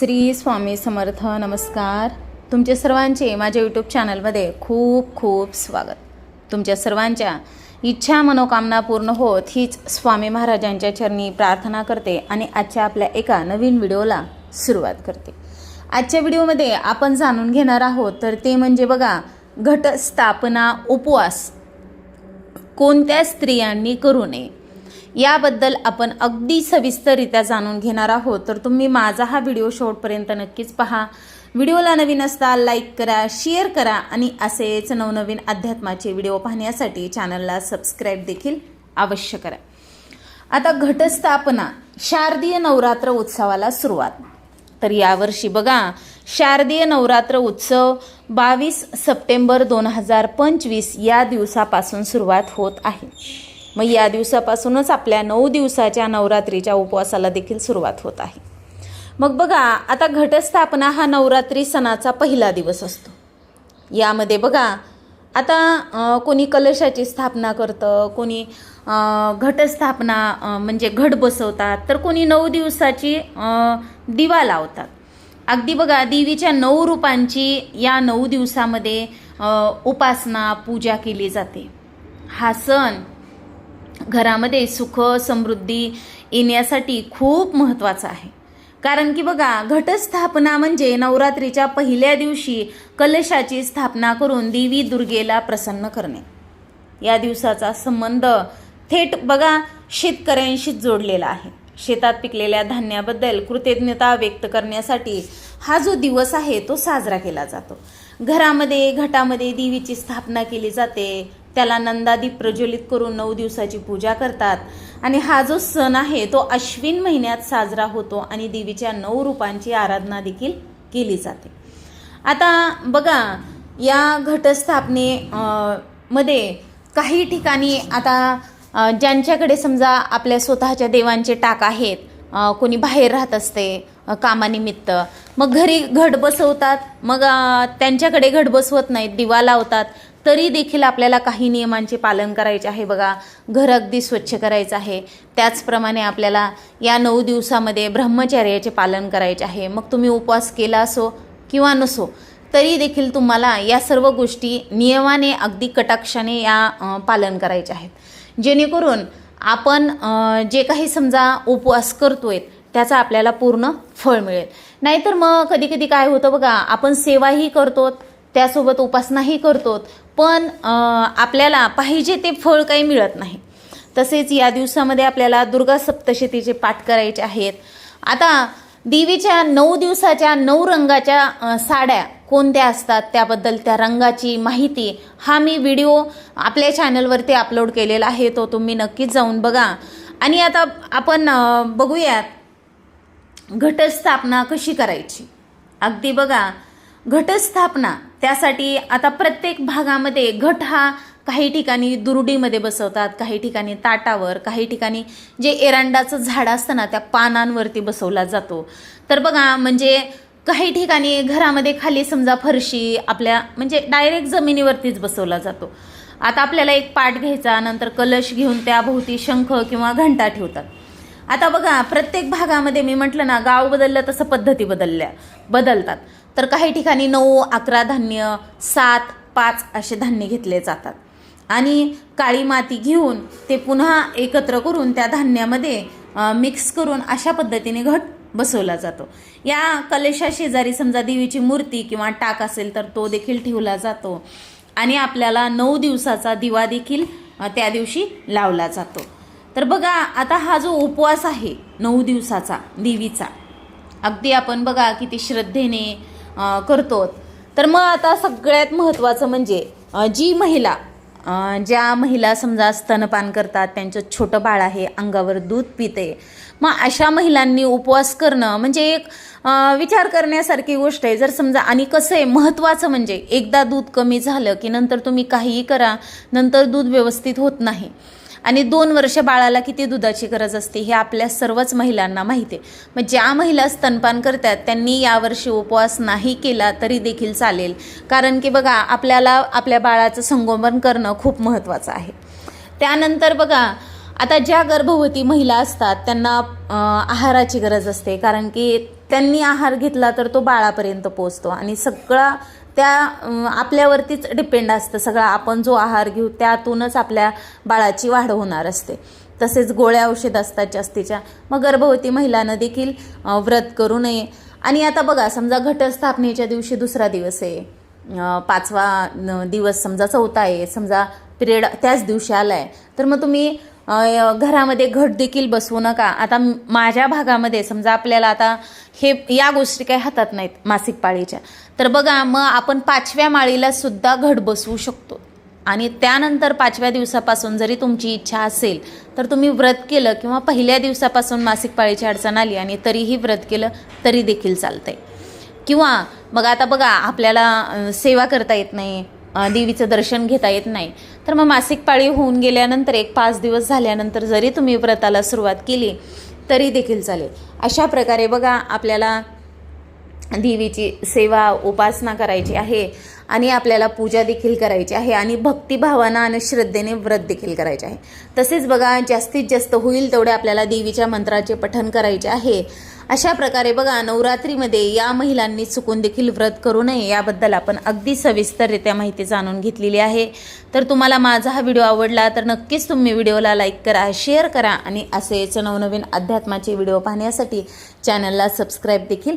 श्री स्वामी समर्थ नमस्कार. तुमचे सर्वांचे माझ्या यूट्यूब चॅनलमध्ये खूप खूप स्वागत. तुमच्या सर्वांच्या इच्छा मनोकामना पूर्ण होत हीच स्वामी महाराजांच्या चरणी प्रार्थना करते आणि आजच्या आपल्या एका नवीन व्हिडिओला सुरुवात करते. आजच्या व्हिडिओमध्ये आपण जाणून घेणार आहोत तर ते म्हणजे बघा घटस्थापना उपवास. कोणत्या स्त्रियांनी करू नये? याबद्दल आपण अगदी सविस्तररित्या जाणून घेणार आहोत. तर तुम्ही माझा हा व्हिडिओ शेवटपर्यंत नक्कीच पहा. व्हिडिओला नवीन असता लाईक करा शेअर करा आणि असेच नवनवीन अध्यात्माचे व्हिडिओ पाहण्यासाठी चॅनलला सबस्क्राईब देखील अवश्य करा. आता घटस्थापना शारदीय नवरात्र उत्सवाला सुरुवात. तर यावर्षी बघा शारदीय नवरात्र उत्सव बावीस सप्टेंबर दोन हजार पंचवीस या दिवसापासून सुरुवात होत आहे. मग या दिवसापासूनच आपल्या नऊ दिवसाच्या नवरात्रीच्या उपवासाला देखील सुरुवात होत आहे. मग बघा आता घटस्थापना हा नवरात्री सणाचा पहिला दिवस असतो. यामध्ये बघा आता कोणी कलशाची स्थापना करतं कोणी घटस्थापना म्हणजे घट बसवतात तर कोणी नऊ दिवसाची दिवा लावतात. अगदी बघा देवीच्या नऊ रूपांची या नऊ दिवसामध्ये उपासना पूजा केली जाते. हा सण घरामध्ये सुख समृद्धी येण्यासाठी खूप महत्त्वाचं आहे. कारण की बघा घटस्थापना म्हणजे नवरात्रीच्या पहिल्या दिवशी कलशाची स्थापना करून देवी दुर्गेला प्रसन्न करणे. या दिवसाचा संबंध थेट बघा शेतकऱ्यांशीच जोडलेला आहे. शेतात पिकलेल्या धान्याबद्दल कृतज्ञता व्यक्त करण्यासाठी हा जो दिवस आहे तो साजरा केला जातो. घरामध्ये घटामध्ये देवीची स्थापना केली जाते. त्याला नंदादी प्रज्वलित करून नऊ दिवसाची पूजा करतात. आणि हा जो सण आहे तो अश्विन महिन्यात साजरा होतो आणि देवीच्या नऊ रूपांची आराधना देखील केली जाते. आता बघा या घटस्थापने मध्ये काही ठिकाणी आता ज्यांच्याकडे समजा आपल्या स्वतःच्या देवांचे टाक आहेत कोणी बाहेर राहत असते कामानिमित्त मग घरी घट बसवतात मग त्यांच्याकडे घट बसवत नाहीत दिवा लावतात तरी देखील आपल्याला काही नियमांचे पालन करायचे आहे. बघा घर अगदी स्वच्छ करायचं आहे. त्याचप्रमाणे आपल्याला या नऊ दिवसामध्ये ब्रह्मचर्याचे पालन करायचे आहे. मग तुम्ही उपवास केला असो किंवा नसो तरी देखील तुम्हाला या सर्व गोष्टी नियमाने अगदी कटाक्षाने या पालन करायचे आहेत. जेणेकरून आपण जे काही समजा उपवास करतोय त्याचा आपल्याला पूर्ण फळ मिळेल. नाहीतर मग कधी कधी काय होतं बघा आपण सेवाही करतो त्यासोबत उपासनाही करतो पण आपल्याला पाहिजे ते फळ काही मिळत नाही. तसेच या दिवसामध्ये आपल्याला दुर्गा सप्तशतीचे पाठ करायचे आहेत. आता देवीच्या नऊ दिवसाच्या नऊ रंगाच्या साड्या कोणत्या असतात? त्याबद्दल त्या रंगाची माहिती हा मी व्हिडिओ आपल्या चॅनलवरती अपलोड केलेला आहे तो तुम्ही नक्कीच जाऊन बघा. आणि आता आपण बघूयात घटस्थापना कशी करायची. अगदी बघा घटस्थापना त्यासाठी आता प्रत्येक भागामध्ये घट हा काही ठिकाणी दुरुडीमध्ये बसवतात काही ठिकाणी ताटावर काही ठिकाणी जे एरंडाचं झाड असतं ना त्या पानांवरती बसवला जातो. तर बघा म्हणजे काही ठिकाणी घरामध्ये खाली समजा फरशी आपल्या म्हणजे डायरेक्ट जमिनीवरतीच बसवला जातो. आता आपल्याला एक पाट घ्यायचा नंतर कलश घेऊन त्याभोवती शंख किंवा घंटा ठेवतात. आता बघा प्रत्येक भागामध्ये मी म्हटलं ना गाव बदललं तसं पद्धती बदलल्या बदलतात. तर काही ठिकाणी नऊ अकरा धान्य सात पाच असे धान्य घेतले जातात. आणि काळी माती घेऊन ते पुन्हा एकत्र करून त्या धान्यामध्ये मिक्स करून अशा पद्धतीने घट बसवला जातो. या कलेशा शेजारी समजा देवीची मूर्ती किंवा टाक असेल तर तो देखील ठेवला जातो. आणि आपल्याला नऊ दिवसाचा दिवा देखील त्या दिवशी लावला जातो. तर बघा आता हा जो उपवास आहे नऊ दिवसाचा देवीचा अगदी आपण बघा किती श्रद्धेने करतो. तर मग आता सगळ्यात महत्त्वाचं म्हणजे जी महिला ज्या महिला समजा स्तनपान करतात त्यांचं छोटं बाळ आहे अंगावर दूध पिते मग अशा महिलांनी उपवास करणं म्हणजे एक विचार करण्यासारखी गोष्ट आहे. जर समजा आणि कसं आहे महत्त्वाचं म्हणजे एकदा दूध कमी झालं की नंतर तुम्ही काहीही करा नंतर दूध व्यवस्थित होत नाही. आणि दोन वर्ष बाळाला किती दुधाची गरज असते हे आपल्या सर्वच महिलांना माहिती आहे. मग ज्या महिला स्तनपान करतात त्यांनी यावर्षी उपवास नाही केला तरी देखील चालेल. कारण की बघा आपल्याला आपल्या बाळाचं संगोपन करणं खूप महत्त्वाचं आहे. त्यानंतर बघा आता ज्या गर्भवती महिला असतात त्यांना आहाराची गरज असते. कारण की त्यांनी आहार घेतला तर तो बाळापर्यंत पोचतो आणि सगळा त्या आपल्यावरतीच डिपेंड असतं सगळा. आपण जो आहार घेऊ त्यातूनच आपल्या बाळाची वाढ होणार असते. तसेच गोळ्या औषध असतात जास्तीच्या. मग गर्भवती महिलांना देखील व्रत करू नये. आणि आता बघा समजा घटस्थापनेच्या दिवशी दुसरा दिवस आहे. पाचवा न- दिवस समजा चौथा आहे. समजा पिरियड त्याच दिवशी आला आहे तर मग तुम्ही घरामध्ये घट देखील बसवू नका. आता माझ्या भागामध्ये समजा आपल्याला आता हे या गोष्टी काही हातात नाहीत मासिक पाळीच्या. तर बघा मग आपण पाचव्या माळीला सुद्धा घट बसवू शकतो. आणि त्यानंतर पाचव्या दिवसापासून जरी तुमची इच्छा असेल तर तुम्ही व्रत केलं किंवा पहिल्या दिवसापासून मासिक पाळीची अडचण आली आणि तरीही व्रत केलं तरी देखील चालतंय. किंवा मग आता बघा आपल्याला सेवा करता येत नाही देवीचं दर्शन घेता येत नाही तर मग मासिक पाळी होऊन गेल्यानंतर एक पाच दिवस झाल्यानंतर जरी तुम्ही व्रताला सुरुवात केली तरी देखील चालेल. अशा प्रकारे बघा आपल्याला देवीची सेवा उपासना करायची आहे आणि आपल्याला पूजा देखील करायची आहे आणि भक्तिभावानं आणि श्रद्धेने व्रत देखील करायचे आहे. तसेच बघा जास्तीत जास्त होईल तेवढे आपल्याला देवीच्या मंत्राचे पठण करायचे आहे. अशा प्रकारे बघा नवरात्रीमध्ये या महिलांनी चुकून देखील व्रत करू नये याबद्दल आपण अगदी सविस्तररित्या माहिती जाणून घेतलेली आहे. तर तुम्हाला माझा हा व्हिडिओ आवडला तर नक्कीच तुम्ही व्हिडिओला लाईक करा शेअर करा आणि असेच नवनवीन अध्यात्माचे व्हिडिओ पाहण्यासाठी चॅनलला सबस्क्राईब देखील